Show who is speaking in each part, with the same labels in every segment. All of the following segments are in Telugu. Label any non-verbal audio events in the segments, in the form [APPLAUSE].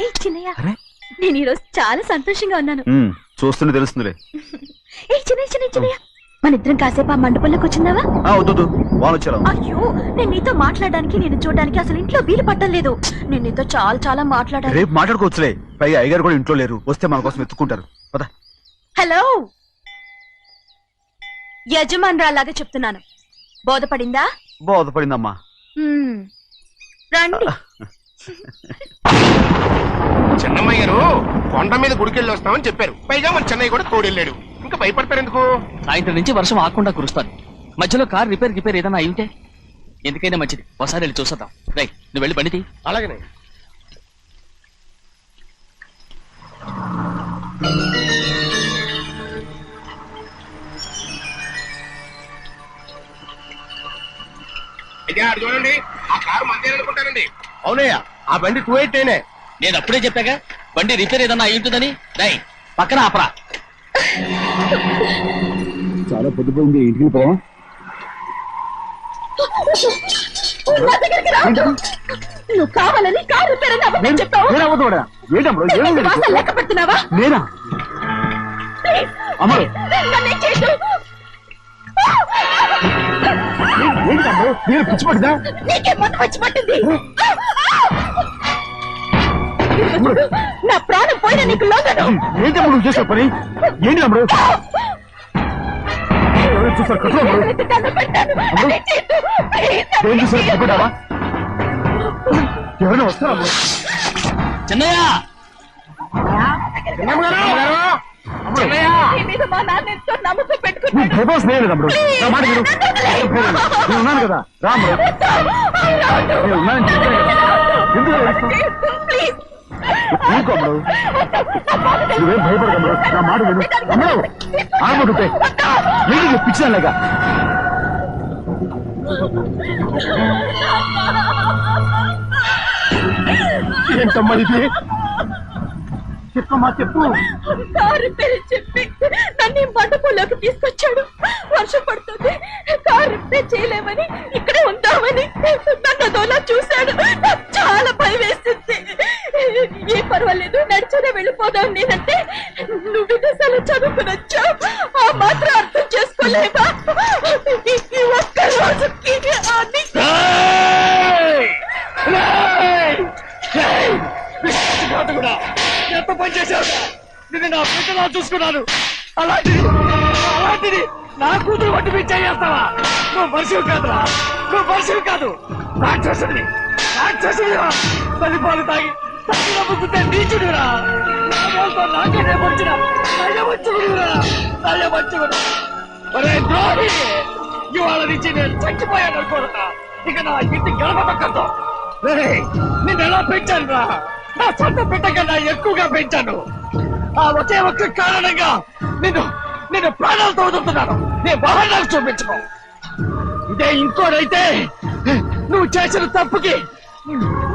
Speaker 1: ఏ చిన్నయ్య.
Speaker 2: అరే.
Speaker 1: నేను ఈరోజు చాలా సంతోషంగా ఉన్నాను.
Speaker 2: ఉమ్, చూస్తుంటే తెలుస్తుందిలే.
Speaker 1: ఏ చిన్నయ్య చిన్నయ్య చిన్నయ్య. మన ఇద్దరం కాసేపు ఆ మండపంలోకి వచ్చిందావా?
Speaker 2: ఆ వద్దు వాళ్ళు వచ్చారు
Speaker 1: అయ్యో నేను నీతో మాట్లాడడానికి నేను చూడడానికి అసలు ఇంట్లో వీలు పట్టలేదు నేను నీతో చాలా చాలా మాట్లాడాలి
Speaker 2: రేపు మాట్లాడుకోవచ్చులే. పైగా అయ్యగారు కూడా ఇంట్లో లేరు. వస్తే మన కోసం ఎత్తుకుంటారు పద.
Speaker 1: హలో. యజమానురాలాగా చెప్తున్నాను. బోధపడిందా?
Speaker 2: బోధపడిందమ్మా.
Speaker 1: రండి.
Speaker 3: చెన్నమ్మ గారు కొండ మీద గుడికెళ్ళి వస్తామని చెప్పారు. పైగా మన చెన్నయ్య కూడా తోడెళ్ళాడు. ఇంకా భయపడతారు ఎందుకు?
Speaker 4: సాయంత్రం నుంచి వర్షం ఆకుండా కురుస్తాను. మధ్యలో కార్ రిపేర్ రిపేర్ ఏదైనా అయి ఉంటే? ఎందుకైనా మంచిది. ఒకసారి వెళ్ళి చూసేద్దాం. రై నువ్వు వెళ్ళి బండి తీ.
Speaker 3: అలాగనే. అయ్యా చూడండి. ఆ కారు మందే అనుకుంటానండి అవునయ్యా. ఆ బండి టూ ఎయిట్ అయినే
Speaker 4: నేను అప్పుడే చెప్పాగా బండి రిపేర్ ఏదైనా అయి ఉంటుందని? పక్కన ఆపరా.
Speaker 2: చాలా పొద్దుపోయింది ఇంటికి పోవా
Speaker 1: నా దగ్గరికి రావద్దు. నువ్వు కావాలని కారు రిపేర్ అని అబద్ధం చెప్పావు ఏంటి వాసన లెక్క పెడుతున్నావా?
Speaker 2: నేనా?
Speaker 1: ప్లీజ్.
Speaker 2: అమ్మా.
Speaker 1: నన్నేం చేయొద్దు.
Speaker 2: నేను పిచ్చి పడ్డా
Speaker 1: నీకే మొత్తం వచ్చి పట్టింది. నా ప్రాణం పోయిన నీకు లోగను
Speaker 2: ఏంటి నువ్వు చేసే పని? ఏంటి అమ్ముడు ఏం చూసారు? ఎవరైనా వస్తారా
Speaker 4: చిన్నయ్య!
Speaker 2: నువ్వు నా మాట విను. నేను ఉన్నాను కదా. రా అమ్ముడు నేను ఉన్నానని చెప్పాను కదా ఎందుకు ఏడుస్తావు?
Speaker 1: ప్లీజ్
Speaker 2: నువ్వేం భయపడకు నా మాట విను. అమ్ముడు ఆగబడుతాయి ఏంటి పిచ్చాలేక ఏంటమ్మా ఇది? చెప్పమ్మా చెప్పు
Speaker 1: కారు పేరు చెప్పి నన్ను ఈ మండపంలోకి తీసుకొచ్చాడు వర్షం పడుతుంది కారు రిపేర్ చేయలేమని ఇక్కడే ఉందామని నన్ను అదోలా చూశాడు నాకు చాలా భయం వేసింది ఏ పర్వాలేదు నడిచనే వెళ్ళిపోదాం నేనంటే నువ్వు విదేశాలు చదువుకుని వచ్చావు ఆ మాత్రం అర్థం చేసుకోలేవా ఈ- ఈ ఒక్క రోజుకి
Speaker 4: ఎంత పని చేశావు నిన్ను నా బిడ్డలా చూసుకున్నాను. అలాంటిది అలాంటిది నా కూతురు వంటి మీద చేస్తావా నువ్వు మనిషివి కాదురా. నువ్వు మనిషివి కాదు. రాక్షసుడివి. రాక్షసుడిరా తల్లిపాలు తాగి ముద్దుతే నీచుడురా నాగలతో నాకేనే పొడిచిన నయవంచుడురా నయవంచుడు ఒరే ద్రోహి! ఇవాళ నుంచి నేను చచ్చిపోయాను అనుకోరా. ఇక నా ఇంటి గడప పక్కతో నిన్ను ఎలా పెంచాను రా నా సొంత బిడ్డ కన్నా ఎక్కువగా పెంచాను. ఆ ఒకే ఒక్క కారణంగా నిన్ను నేను ప్రాణాలతో వదులుతున్నాను. నీ వాహనాలు చూపించుకో. ఇదే ఇంకోడైతే నువ్వు చేసిన తప్పుకి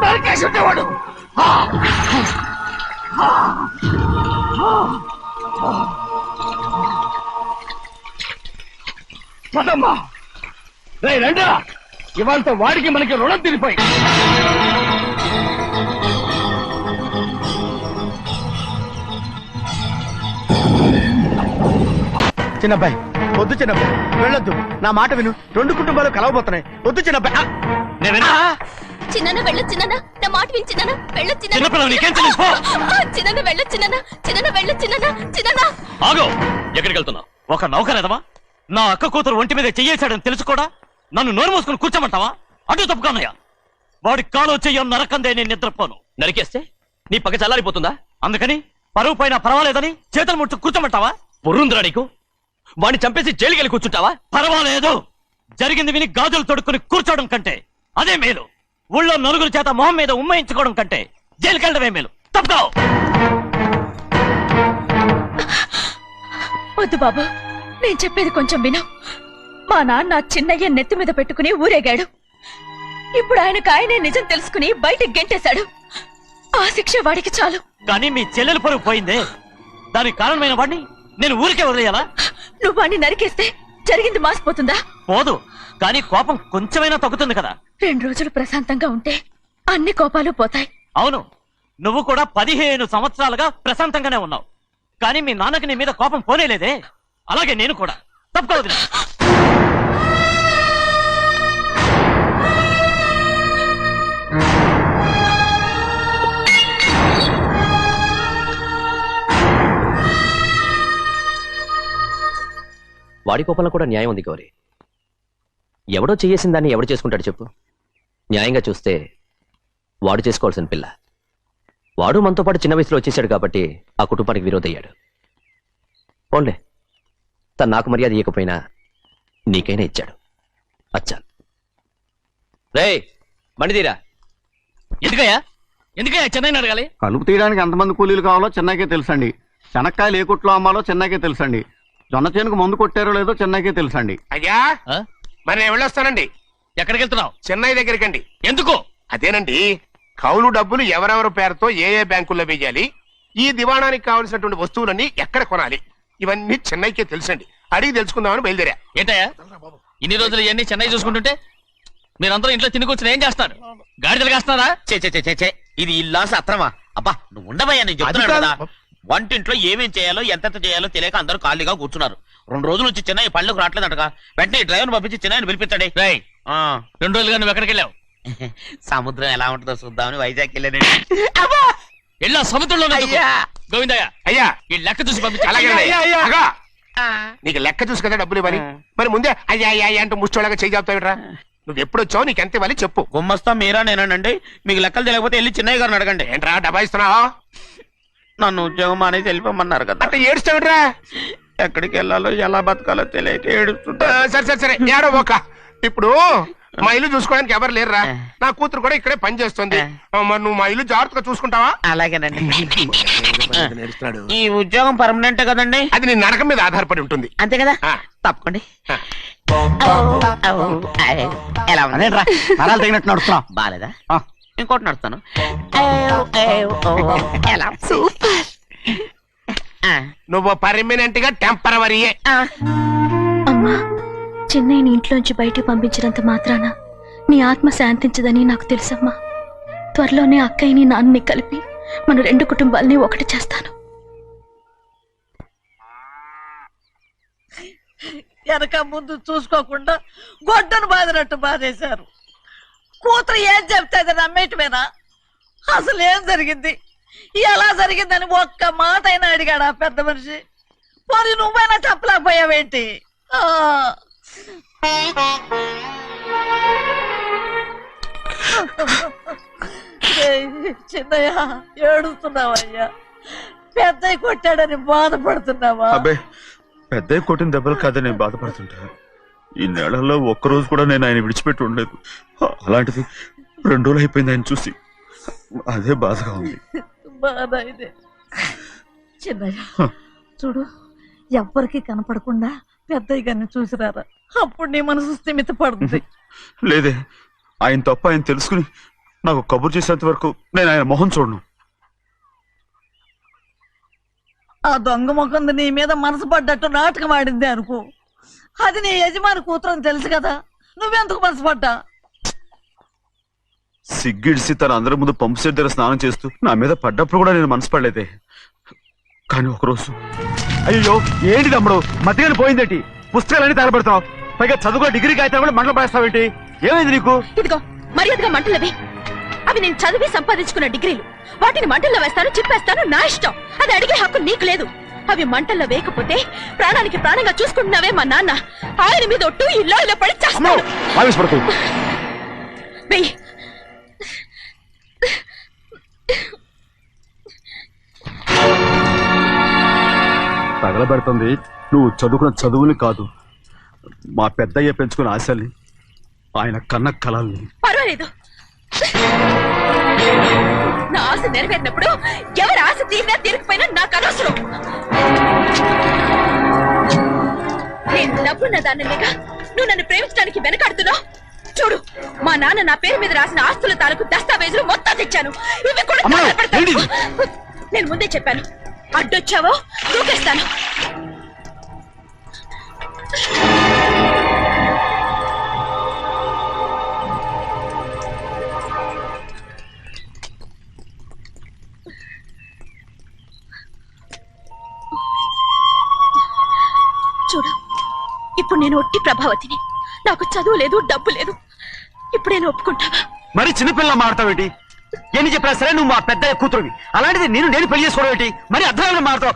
Speaker 4: నరికేసి ఉండేవాడు. ఆ! పదమ్మా. రే రండా ఇవాళతో వాడికి మనకి రుణం తిరిపోయి
Speaker 5: చిన్నబ్బాయి. వద్దు చిన్నబ్బాయి. వెళ్ళొద్దు. నా మాట విను. రెండు కుటుంబాలు కలవబోతున్నాయి. వద్దు చిన్నబ్బాయి. ఆ!
Speaker 4: నేనేనా
Speaker 1: చిన్న వెళ్ళ చిన్న నా మాట విని చిన్న వెళ్ళ
Speaker 4: చిన్నపిల్లలు నీకేం తెలియదు, పో.
Speaker 1: చిన్న వెళ్ళ చిన్న చిన్న వెళ్ళ చిన్న చిన్న
Speaker 4: ఆగు. ఎక్కడికి వెళ్తున్నావు? ఒక నౌకరేదవా నా అక్క కూతురు ఒంటి మీద చెయ్యేశాడని తెలుసు కూడా నన్ను నోరు మూసుకుని కూర్చోమంటావా? అటు తప్పుకోనయ్యా వాడి కాలో చెయ్యం నరకందే నేను నిద్రపోను. నరికేస్తే? నీ పక్క చల్లారిపోతుందా? అందుకని పరువు పైన పర్వాలేదని చేతులు ముట్టు కూర్చోమంటావా? బుర్రుందిరా నీకు. వాడిని చంపేసి జైలుకెళ్ళి కూర్చుంటావా? పర్వాలేదు. జరిగింది విని గాజులు తొడుక్కుని కూర్చోవడం కంటే అదే మేలు. ఊళ్ళో నలుగురు చేత మొహం మీద ఉమ్మయించుకోవడం కంటే జైలుకెళ్ళడమే మేలు. తప్పుకో!
Speaker 1: వద్దు బాబు నేను చెప్పేది కొంచెం విను. మా నాన్న చిన్నయ్య నెత్తి మీద పెట్టుకుని ఊరేగాడు. ఇప్పుడు ఆయనకు ఆయనే నిజం తెలుసుకుని బయటికి గెంటేశాడు. ఆ శిక్ష వాడికి చాలు.
Speaker 4: కానీ మీ చెల్లెలు పరుగు పోయిందే. దానికి కారణమైన వాడిని నేను ఊరికే వదిలేయాలా?
Speaker 1: నువ్వు వాడిని నరికేస్తే జరిగింది మాసిపోతుందా?
Speaker 4: పోదు. కానీ కోపం కొంచెమైనా తగ్గుతుంది కదా.
Speaker 1: రెండు రోజులు ప్రశాంతంగా ఉంటే అన్ని కోపాలు పోతాయి.
Speaker 4: అవును.
Speaker 6: నువ్వు కూడా పదిహేను సంవత్సరాలుగా ప్రశాంతంగానే ఉన్నావు. కానీ మీ నాన్నకి నీ మీద కోపం పోనేలేదే. అలాగే నేను కూడా. తప్పుకోవద్దు.
Speaker 7: వాడి కోపంలో కూడా న్యాయం ఉంది గౌరీ. ఎవడో చేయేసిన దాన్ని ఎవడు చేసుకుంటాడు చెప్పు. న్యాయంగా చూస్తే వాడు చేసుకోవాల్సిన పిల్ల. వాడు మనతో పాటు చిన్న వయసులో వచ్చేసాడు కాబట్టి ఆ కుటుంబానికి విరోధయ్యాడు. పోన్లే. తను నాకు మర్యాద ఇవ్వకపోయినా నీకైనా ఇచ్చాడు. అచ్చా. రే మణిదీరా
Speaker 6: ఎందుకయ్యా? ఎందుకయ్యా చెన్నైని అడగాలి?
Speaker 2: కలుపు తీయడానికి ఎంతమంది కూలీలు కావాలో చెన్నైకే తెలుసండి. శనక్కాయలు ఏ కుట్లో అమ్మాలో చెన్నైకే తెలుసండి. జొన్న చేనుకు మందు కొట్టారో లేదో చెన్నైకే తెలుసండి.
Speaker 3: అయ్యా!
Speaker 6: ఆ?
Speaker 3: మరి నేను వెళ్ళొస్తానండి.
Speaker 6: ఎక్కడికి వెళ్తున్నావు
Speaker 3: చెన్నై దగ్గరికండి.
Speaker 6: ఎందుకు?
Speaker 3: అదేనండి కౌలు డబ్బులు ఎవరెవరి పేరుతో ఏ ఏ బ్యాంకుల్లో వేయాలి ఈ దివాణానికి కావలసినటువంటి వస్తువులన్నీ ఎక్కడ కొనాలి ఇవన్నీ చెన్నైకే తెలుసండి. అడిగి తెలుసుకుందామని బయలుదేరా.
Speaker 6: ఏంటయ్యా? ఇన్ని రోజులు ఇవన్నీ చెన్నై చూసుకుంటుంటే మీరందరూ ఇంట్లో తిని కూర్చుని ఏం చేస్తారు గాడిదలు కాస్తున్నారా?
Speaker 8: చే చే చే, చే చే ఇది ఇల్లా సత్రమా అబ్బా నువ్వు ఉండవయ్యా నేను చెప్తున్నాను కదా.
Speaker 2: కాదు.
Speaker 8: వంటింట్లో ఏమేం చేయాలో ఎంతెంత చేయాలో తెలియక అందరూ ఖాళీగా కూర్చున్నారు. రెండు రోజుల నుంచి చిన్న పళ్ళకు రావట్లేదంటగా. వెంటనే డ్రైవర్ పంపించి చిన్న పిలిపించండి.
Speaker 6: రేయ్
Speaker 8: ఆ,
Speaker 6: రెండు రోజులుగా నువ్వు ఎక్కడికి వెళ్ళావు? [LAUGHS]
Speaker 8: సముద్రం ఎలా ఉంటుందో చూద్దామని వైజాగ్ వెళ్ళానండి.
Speaker 6: వెళ్ళా సముద్రంలో
Speaker 8: అయ్యా.
Speaker 6: గోవిందయ్య.
Speaker 3: అయ్యా!
Speaker 6: ఈ లెక్క చూసి పంపించు.
Speaker 3: నీకు లెక్క చూసి కదా డబ్బులు ఇవ్వాలి. మరి ముందే అయ్యా అయ్యా అయ్యా అంటూ ముష్టోళ్ళగా చేయి చెప్తావిట్రా నువ్వు ఎప్పుడు వచ్చావు నీకు ఎంత ఇవ్వాలి చెప్పు.
Speaker 8: గుమ్మస్తా మీరా నేనండి మీకు లెక్కలు తెలియకపోతే వెళ్ళి చిన్నయ్య గారిని అడగండి.
Speaker 3: ఏంట్రా డబ్బా ఇస్తున్నావా?
Speaker 8: నన్ను ఉద్యోగం అనేది వెళ్ళిపోమన్నారు కదా
Speaker 3: అంటే ఏడుస్తావిట్రా
Speaker 8: ఎక్కడికి వెళ్ళాలో ఎలా బతకాలో తెలియక ఏడుస్తుంటా
Speaker 3: సరే సరే సరే ఏడో ఒక ఇప్పుడు మా ఇల్లు చూసుకోవడానికి ఎవరు లేరురా నా కూతురు కూడా ఇక్కడే పని చేస్తుంది మరి నువ్వు మా ఇల్లు జాగ్రత్తగా చూసుకుంటావా
Speaker 8: అలాగేనండి ఈ ఉద్యోగం పర్మనెంట్ కదండి
Speaker 3: అది నీ నరకం మీద ఆధారపడి ఉంటుంది
Speaker 8: అంతే కదా. తప్పకండి ఎలా ఉంది
Speaker 2: తగినట్టు నడుస్తున్నావు
Speaker 8: బాలేదా
Speaker 2: ఆ.
Speaker 8: ఇంకోటి నడుస్తాను. ఎలా
Speaker 1: సూపర్.
Speaker 3: నువ్వు పర్మనెంట్గా టెంపరవరీయే
Speaker 8: ఆ.
Speaker 1: అమ్మా చెన్నైని ఇంట్లోంచి బయటికి పంపించినంత మాత్రాన నీ ఆత్మ శాంతించదని నాకు తెలుసమ్మా. త్వరలోనే అక్కయ్యని నాన్నని కలిపి మన రెండు కుటుంబాలని ఒకటి చేస్తాను.
Speaker 9: వెనక ముందు చూసుకోకుండా గొడ్డను బాదినట్టు బాధేశారు. కూతురు ఏం చెప్తే అది నమ్మేయటమేనా అసలు ఏం జరిగింది? ఎలా జరిగిందని ఒక్క మాట అయినా అడిగాడు ఆ పెద్ద మనిషి? మరి నువ్వైనా చెప్పలేకపోయావేంటి? చిన్నయ్య ఏడుస్తున్నావయ్యా. పెద్దయ్య కొట్టాడని బాధపడుతున్నావా?
Speaker 2: అబ్బే పెద్ద కొట్టిన దెబ్బలు కాదని నేను బాధపడుతుంటా. ఈ నెలలో ఒక్కరోజు కూడా నేను ఆయన విడిచిపెట్టి ఉండలేదు. అలాంటిది రెండు రోజులు అయిపోయింది ఆయన చూసి. అదే బాధగా ఉంది.
Speaker 9: బాధ ఇదే. చిన్నయ్య చూడు ఎవ్వరికి కనపడకుండా పెద్దయ్య గారిని చూసిరారా? అప్పుడు నీ మనసు స్థిమిత పడుతుంది [LAUGHS]
Speaker 2: లేదే ఆయన తప్ప ఆయన తెలుసుకుని నాకు కబురు చేసేంత వరకు నేను ఆయన మొహం చూడను.
Speaker 9: ఆ దొంగ ముఖంది నీ మీద మనసు పడ్డట్టు నాటకం ఆడింది అనుకో. అది నీ యజమాని కూతురు అని తెలుసు కదా. నువ్వెందుకు మనసు పడ్డా
Speaker 2: సిగ్గిడిసి తన అందరి ముందు పంపు సెట్ దగ్గర స్నానం చేస్తూ నా మీద పడ్డప్పుడు కూడా నేను మనసు పడలేదే కానీ ఒకరోజు అయ్యో ఏంటి తమ్ముడు? మధ్యగానే పోయిందేంటి? పుస్తకాలన్నీ తగలబెడతావు పైగా చదువుకో డిగ్రీ కాగితం కూడా మంటలు పడేస్తావేంటి? ఏమైంది నీకు?
Speaker 1: ఇదిగో మర్యాదగా మంటలవి అవి నేను చదివి సంపాదించుకున్న డిగ్రీలు. వాటిని మంటల్లో వేస్తాను చిప్పేస్తాను నా ఇష్టం. అది అడిగే హక్కు నీకు లేదు. అవి మంటల్లో వేయకపోతే ప్రాణానికి ప్రాణంగా చూసుకుంటున్నావే మా నాన్న. ఆయన మీద ఒట్టు ఇల్లు ఇలా పడి చేస్తాను
Speaker 2: ఆవేశపడకు.
Speaker 1: వెయ్యి
Speaker 2: తగలబెడుతుంది. నువ్వు చదువుకున్న చదువుని కాదు. మా పెద్దయ్య పెంచుకున్న ఆశల్ని ఆయన కన్న కళల్ని.
Speaker 1: పర్వాలేదు. నా ఆశ నెరవేరినప్పుడు ఎవరి ఆశ తీరినా తీరకపోయినా నాకు అనవసరం. నేను డబ్బున్న దానిలేగా నువ్వు నన్ను ప్రేమించడానికి వెనకాడుతున్నావు? చూడు మా నాన్న నా పేరు మీద రాసిన ఆస్తుల తాలూకు దస్తావేజులు మొత్తం తెచ్చాను. ఇవి కూడా? నేను ముందే చెప్పాను. అడ్డొచ్చావో దూకేస్తాను. నేను ఒట్టి ప్రభావతిని. నాకు చదువు లేదు డబ్బు లేదు. ఇప్పుడైనా ఒప్పుకుంటావా?
Speaker 2: మరి చిన్నపిల్ల మాడతావేంటి ఎన్ని చెప్పినా సరే నువ్వు మా పెద్ద కూతురువి. అలాంటిది నేను నేను పెళ్ళి చేసుకోవడం ఏంటి? మరి అర్థమైన మాడతావు.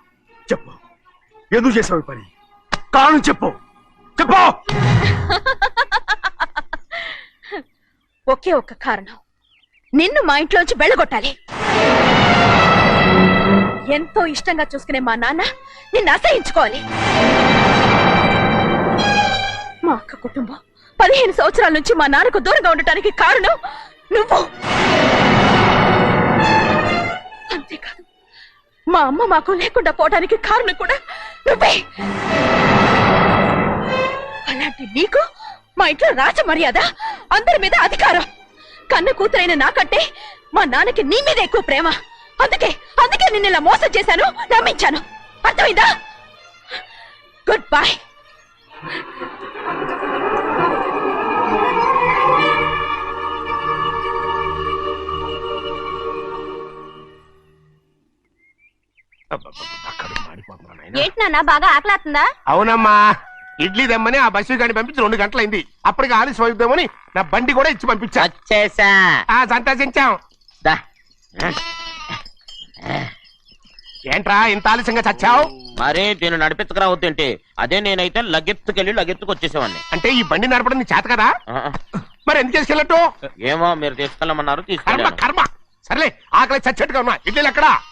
Speaker 2: చెప్పు. ఎందుకు చేసావు పని? కారణం చెప్పు. చెప్పు!
Speaker 1: ఒకే ఒక్క కారణం. నిన్ను మా ఇంట్లోంచి వెళ్ళగొట్టాలి. ఎంతో ఇష్టంగా చూసుకునే మా నాన్న నిన్ను అసహించుకోవాలి. మా అక్క కుటుంబం పదిహేను సంవత్సరాల నుంచి మా నాన్నకు దూరంగా ఉండటానికి కారణం నువ్వు. అంతేకాదు మా అమ్మ మాకు లేకుండా పోవడానికి కారణం కూడా నువ్వే. అలాంటి నీకు మా ఇంట్లో రాజ మర్యాద అందరి మీద అధికారం. కన్న కూతురైన నాకంటే మా నాన్నకి నీ మీద ఎక్కువ ప్రేమ. అందుకే అందుకే నిన్నెలా ఇలా మోసం చేశాను నమ్మించాను. అర్థమైందా? గుడ్ బాయ్
Speaker 10: ఏంటి నాన్న బాగా ఆకలాతుందా?
Speaker 3: అవునమ్మా ఇడ్లీ దమ్మని ఆ బస్సు గాని పంపించి రెండు గంటలైంది. అప్పటికి ఆలస్యం అవుతామని నా బండి కూడా ఇచ్చి పంపించా.
Speaker 8: వచ్చేసా.
Speaker 3: ఆ సంతోషించాం.
Speaker 8: దా.
Speaker 3: ఏంట్రా ఇంత ఆలస్యంగా చచ్చావు?
Speaker 8: మరి దీన్ని నడిపించకరావద్దేంటి అదే నేనైతే లగెత్తుకెళ్ళి లగెత్తుకు వచ్చేసేవాడిని.
Speaker 3: అంటే ఈ బండి నడపడం నీ చేత కదా? మరి ఎందుకు చేసుకెళ్ళట్టు?
Speaker 8: ఏమో మీరు తీసుకెళ్ళమన్నారు
Speaker 3: కర్మ
Speaker 8: తీసుకెళ్ళాను
Speaker 3: కర్మ. సర్లే ఆకలి చచ్చేట్టుగా ఉన్నా. ఇడ్లీలు ఎక్కడా?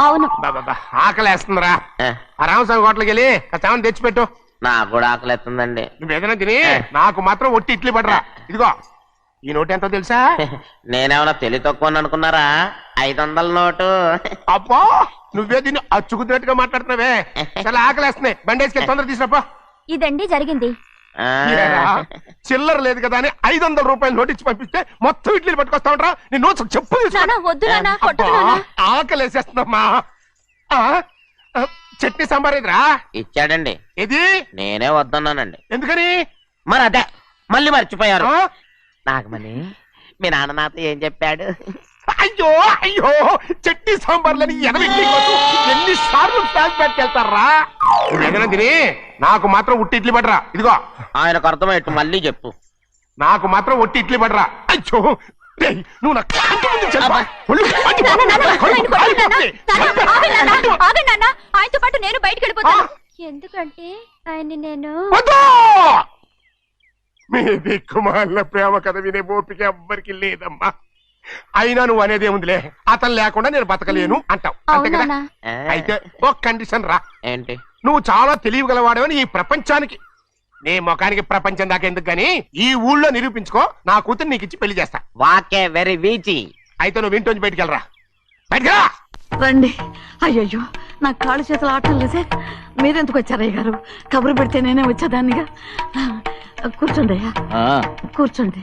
Speaker 10: అవును.
Speaker 3: బాబా ఆకలేస్తుందిరా. ఆ రామస్వామి హోటల్కి వెళ్ళి కాస్త తెచ్చిపెట్టు.
Speaker 8: నాకు కూడా ఆకలిస్తుందండి.
Speaker 3: నువ్వేదైనా తిని నాకు మాత్రం ఒట్టి ఇడ్లీ పడరా. ఇదిగో ఈ నోటు ఎంతో తెలుసా? [LAUGHS]
Speaker 8: నేనేమన్నా తెలివి తక్కువ అనుకున్నారా? ఐదు వందల నోటు. [LAUGHS]
Speaker 3: అబ్బో నువ్వే దీన్ని అచ్చుకుతున్నట్టుగా మాట్లాడుతున్నావే. [LAUGHS] చాలా ఆకలేస్తున్నాయి. బండేసుకెళ్ళి తొందర తీసినప్పా
Speaker 10: ఇదండి జరిగింది.
Speaker 8: ఆ,
Speaker 3: చిల్లర లేదు కదా అని ఐదు వందల రూపాయలు నోటు ఇచ్చి పంపిస్తే మొత్తం ఇడ్లీలు పట్టుకొస్తా ఉంటా నీ నోట్స్ చెప్పు తీసుకో.
Speaker 10: నాన్న వద్దు నాన్న కొట్టదు
Speaker 3: అబ్బా,
Speaker 10: నాన్న
Speaker 3: ఆకలేసేస్తుందమ్మా. ఆ, ఆ, చట్నీ సాంబార్ ఇదిరా?
Speaker 8: ఇచ్చాడండి.
Speaker 3: ఇది
Speaker 8: నేనే వద్దన్నానండి.
Speaker 3: ఎందుకని?
Speaker 8: మరి అదే మళ్ళీ మర్చిపోయారు.
Speaker 3: ఆ?
Speaker 8: నాగమణి మీ నాన్న నాతో ఏం చెప్పాడు?
Speaker 3: అయ్యో అయ్యో చట్నీ సాంబార్లని ఎనభై ఎన్ని సార్లు వెళ్తారా ఏదైనా తిని నాకు మాత్రం ఉట్టి ఇడ్లీ పడరా ఇదిగో
Speaker 8: ఆయనకు అర్థమయ్యట్టు మళ్ళీ చెప్పు
Speaker 3: నాకు మాత్రం ఒట్టి ఇడ్లీ పడరా రేయ్, నువ్వు నా కంటి ముందు. ఒళ్ళు కడుపు. కాలిపోతుంది.
Speaker 10: ఆగండి. ఆయనతో పాటు నేను బయటికి వెళ్ళిపోతాను? ఎందుకంటే ఆయన నేను
Speaker 3: వద్దు! మీ దిక్కుమాలిన ప్రేమ కథ వినే ఓపిక ఎవ్వరికి లేదమ్మా అయినా నువ్వు అనేది ఏముందిలే? అతను లేకుండా నేను బతకలేను అంటావు. అంతే కదా?
Speaker 10: అవునా
Speaker 3: అయితే ఒక కండిషన్ రా.
Speaker 8: ఏంటి?
Speaker 3: నువ్వు చాలా తెలియగలవాడవని ఈ ప్రపంచానికి. నీ ముఖానికి ప్రపంచం దాకా ఎందుకు గాని ఈ ఊళ్ళో నిరూపించుకో నా కూతురు నీకు ఇచ్చి పెళ్ళి చేస్తా.
Speaker 8: వాకే వెరీ వీచి.
Speaker 3: అయితే నువ్వు ఇంటి బయటికి వెళ్ళరా. బయటికి రా.
Speaker 9: రండి. అయ్యయ్యో నా కాళ్ళు చేతులు ఆటం లేదే మీరెందుకు వచ్చారు అయ్య గారు కబురు పెడితే నేనే వచ్చేదాన్నిగా. కూర్చోండి అయ్యా. కూర్చోండి.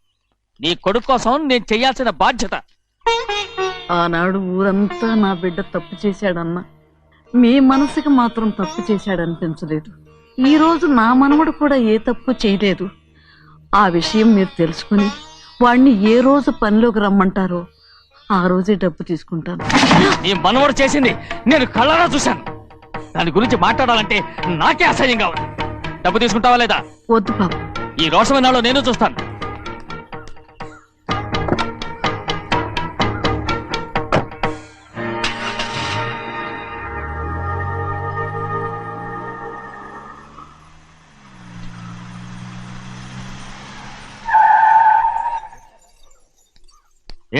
Speaker 6: నీ కొడుకు కోసం నేను చెయ్యాల్సిన బాధ్యత.
Speaker 9: ఆనాడు ఊరంతా నా బిడ్డ తప్పు చేశాడన్నా. మీ మనసుకి మాత్రం తప్పు చేశాడనిపించలేదు. ఈ రోజు నా మనవడు కూడా ఏ తప్పు చేయలేదు. ఆ విషయం మీరు తెలుసుకుని వాణ్ణి ఏ రోజు పనిలోకి రమ్మంటారో ఆ రోజే డబ్బు తీసుకుంటాను.
Speaker 6: నీ మనవడు చేసింది నేను కళ్ళారా చూశాను. దాని గురించి మాట్లాడాలంటే నాకే అసహ్యంగా ఉంది. డబ్బు తీసుకుంటావా లేదా?
Speaker 9: వద్దు బాబు.
Speaker 6: ఈ రోషమైన నేను చూస్తాను.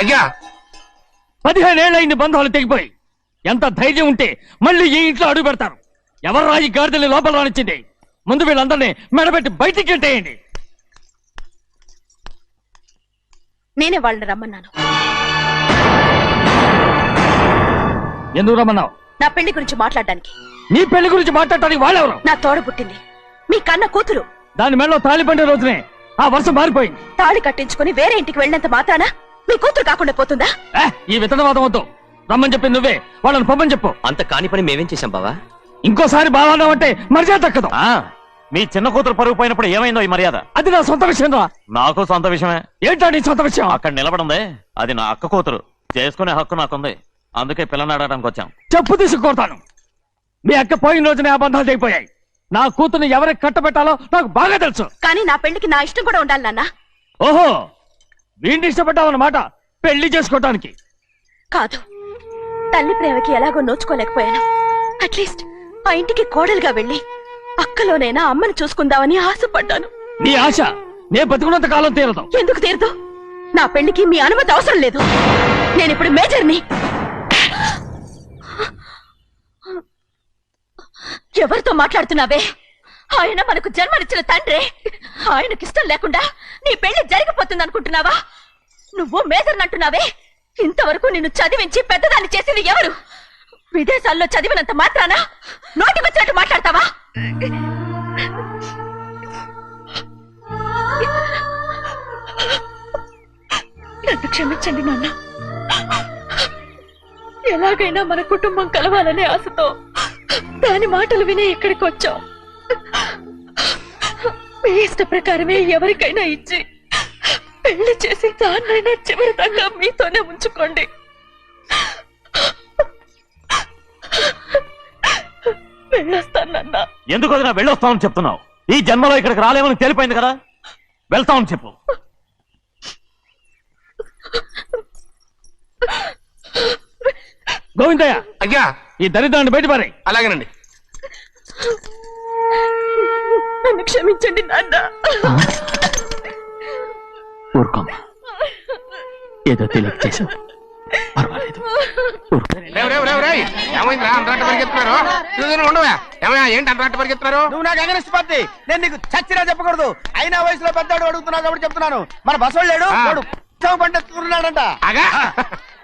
Speaker 3: అయ్యా.
Speaker 6: పదిహేనేళ్ళయింది బంధాలు తెగిపోయి. ఎంత ధైర్యం ఉంటే మళ్ళీ ఈ ఇంట్లో అడుగు పెడతారు. ఎవరు రాయి గాడిదల్ని లోపల రానిచ్చింది? ముందు వీళ్ళందరినీ మెడబెట్టి బయటికి గెట్టేయండి
Speaker 1: నేనే వాళ్ళని రమ్మన్నాను.
Speaker 6: ఎందుకు రమ్మన్నావు?
Speaker 1: నా పెళ్ళి గురించి మాట్లాడడానికి.
Speaker 6: నీ పెళ్ళి గురించి మాట్లాడటానికి వాళ్ళెవరు?
Speaker 1: నా తోడ పుట్టింది. మీ కన్న కూతురు.
Speaker 6: దాని మెడలో తాళి పండే రోజునే ఆ వర్షం మారిపోయింది.
Speaker 1: తాళి కట్టించుకుని వేరే ఇంటికి వెళ్ళినంత మాత్రాన మీ కూతురు కాకుండా పోతుందా?
Speaker 6: ఏ, ఈ విత్తనవాదం వద్దు. రమ్మని చెప్పి నువ్వే వాళ్ళని పంపని చెప్పు.
Speaker 7: అంత కాని పని మేమేం చేశాం బావా?
Speaker 6: ఇంకోసారి బాగా అంటే మర్యాద దక్కదు
Speaker 11: మీ చిన్న కూతురు పరుగు పోయినప్పుడు ఏమైందో ఈ మర్యాద?
Speaker 6: అది నా సొంత విషయం రా.
Speaker 11: నాకు సొంత విషయమే.
Speaker 6: ఏంటా నీ సొంత విషయం?
Speaker 11: అక్కడ నిలబడిందే. అది నా అక్క కూతురు. చేసుకునే హక్కు నాకుంది. అందుకే పిల్లని అడగడానికి వచ్చాం.
Speaker 6: చెప్పు తీసుకొడతాను మీ అక్క పోయిన రోజునే అబద్ధాలు తెగిపోయాయి. నా కూతుర్ని ఎవరికి కట్టబెట్టాలో నాకు బాగా తెలుసు.
Speaker 1: కానీ నా పెళ్ళికి నా ఇష్టం కూడా ఉండాలి నాన్న.
Speaker 6: ఓహో వీడిని ఇష్టపడ్డావన్నమాట పెళ్ళి చేసుకోవటానికి
Speaker 1: కాదు తల్లి ప్రేమకి ఎలాగో నోచుకోలేకపోయాను. అట్లీస్ట్ ఆ ఇంటికి కోడలుగా వెళ్ళి అక్కలోనైనా అమ్మని చూసుకుందామని ఆశపడ్డాను.
Speaker 6: నీ ఆశ నే బతుకున్నంత కాలం తీరదు.
Speaker 1: ఎందుకు తీరదు? నా పెళ్ళికి మీ అనుమతి అవసరం లేదు. నేను ఇప్పుడు మేజర్ని ఎవరితో మాట్లాడుతున్నావే? ఆయన మనకు జన్మనిచ్చిన తండ్రి. ఆయనకి ఇష్టం లేకుండా నీ పెళ్ళి జరిగిపోతుంది అనుకుంటున్నావా నువ్వు మేజర్ అంటున్నావే ఇంతవరకు నిన్ను చదివించి పెద్దదాన్ని చేసింది ఎవరు? విదేశాల్లో చదివినంత మాత్రాన? నోటికొచ్చినట్టు మాట్లాడతావా? నన్ను క్షమించండి నాన్న. ఎలాగైనా మన కుటుంబం కలవాలనే ఆశతో దాని మాటలు విని ఇక్కడికి వచ్చాం. మీ ఇష్ట ప్రకారమే ఎవరికైనా ఇచ్చి పెళ్ళి చేసి దాన్నైనా చివరి దాకా మీతోనే ఉంచుకోండి. వెళ్ళొస్తానన్నా.
Speaker 11: ఎందుకు వదినా వెళ్ళొస్తామని చెప్తున్నావు? ఈ జన్మలో ఇక్కడికి రాలేమని తేలిపోయింది కదా? వెళ్తామని చెప్పు.
Speaker 6: గోవిందయ్య!
Speaker 3: అయ్యా!
Speaker 6: ఈ దరిద్రాన్ని బయట పారాయి
Speaker 3: అలాగేనండి.
Speaker 1: నన్ను క్షమించండి నాన్న.
Speaker 6: ఊరుకోమ్మా. ఏదో తెలియక చేసావు పర్వాలేదు.
Speaker 3: అంతరాట పరిగెత్తున్నారు? ఏమయ్యా ఏంటి అంతరాట పరిగెత్తున్నారు?
Speaker 5: నువ్వు నాకు నేను నీకు చచ్చినా చెప్పకూడదు. అయినా వయసులో పెద్దవాడు అడుగుతున్నావు కాబట్టి చెప్తున్నాను. మన బసవాడు పండిస్తున్నాడంట
Speaker 3: అగా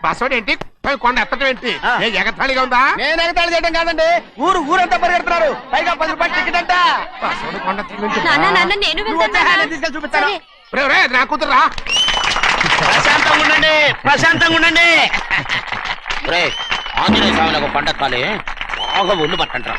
Speaker 3: బస్సోడు ఏంటి? పోయి కొండ ఎత్తడం ఏంటి. ఏ ఎగతాళిగా ఉందా?
Speaker 5: నేను ఎగతాళి చేయడం కాదండి. ఊరు ఊరంతా పరిగెడుతున్నారు. పైగా పది రూపాయలు టికెట్ అంట.
Speaker 3: బస్సోడు కొండ?
Speaker 10: నాన్న నేను
Speaker 5: తీసుకెళ్ళి చూపిస్తాను.
Speaker 10: సరే.
Speaker 3: రేవ్ రేయ్, నా కూతురు రా.
Speaker 8: ప్రశాంతంగా ఉండండి ప్రశాంతంగా ఉండండి. రే ఆంజనేయ స్వామిని ఒక పండగ కాలే. బాగా ఒళ్ళు పట్టంటారా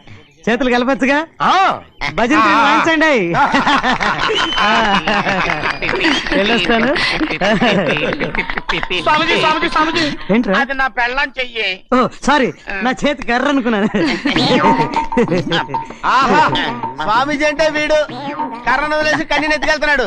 Speaker 12: చేతులు కలపచ్చుగా భజన వాయించండి. ఆ, వెళ్ళొస్తాను.
Speaker 8: స్వామీజీ స్వామీజీ స్వామీజీ.
Speaker 12: ఏంట్రా?
Speaker 8: అది నా పెళ్ళం చెయ్యి.
Speaker 12: ఓ సారీ నా చేతి కర్ర అనుకున్నాను.
Speaker 5: ఆహా స్వామీజీ అంటే వీడు. కర్రను వదిలేసి కన్నీ ఎత్తుకెళ్తున్నాడు.